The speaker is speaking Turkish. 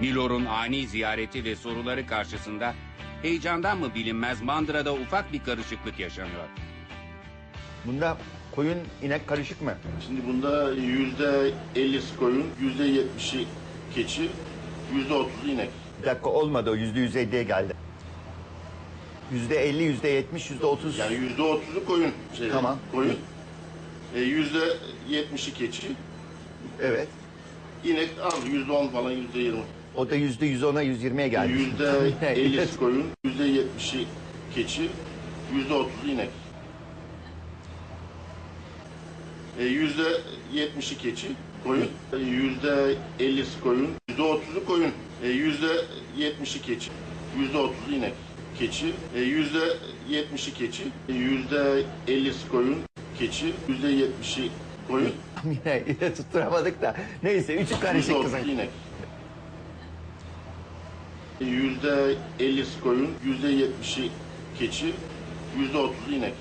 Milor'un ani ziyareti ve soruları karşısında heyecandan mı bilinmez mandırada ufak bir karışıklık yaşanıyor. Bunda koyun inek karışık mı? Şimdi bunda yüzde ellisi koyun, yüzde yetmişi keçi, yüzde otuzu inek. Bir dakika olmadı o yüzde yüz elliye geldi. Yüzde elli, yüzde yetmiş, yüzde otuz. Yani yüzde otuzu koyun. Şey, Tamam. Koyun. E, yüzde yetmişi keçi, Evet. İnek az, yüzde on falan, yüzde yirmi. O da yüzde yüz ona, yüz yirmiye geldi. Yüzde ellisi koyun, yüzde yetmişi keçi, yüzde otuzu inek. E, yüzde yetmişi keçi, koyun. E, Yüzde ellisi koyun, yüzde otuzu koyun. E, Yüzde yetmişi keçi, yüzde otuzu inek. Keçi, yüzde yetmişi keçi, yüzde ellisi koyun, keçi, yüzde yetmişi koyun, yine, yine tutturamadık da. Neyse üçü karışık otuzu kızım. inek. E, Yüzde ellisi koyun, yüzde yetmişi keçi, yüzde otuzu inek.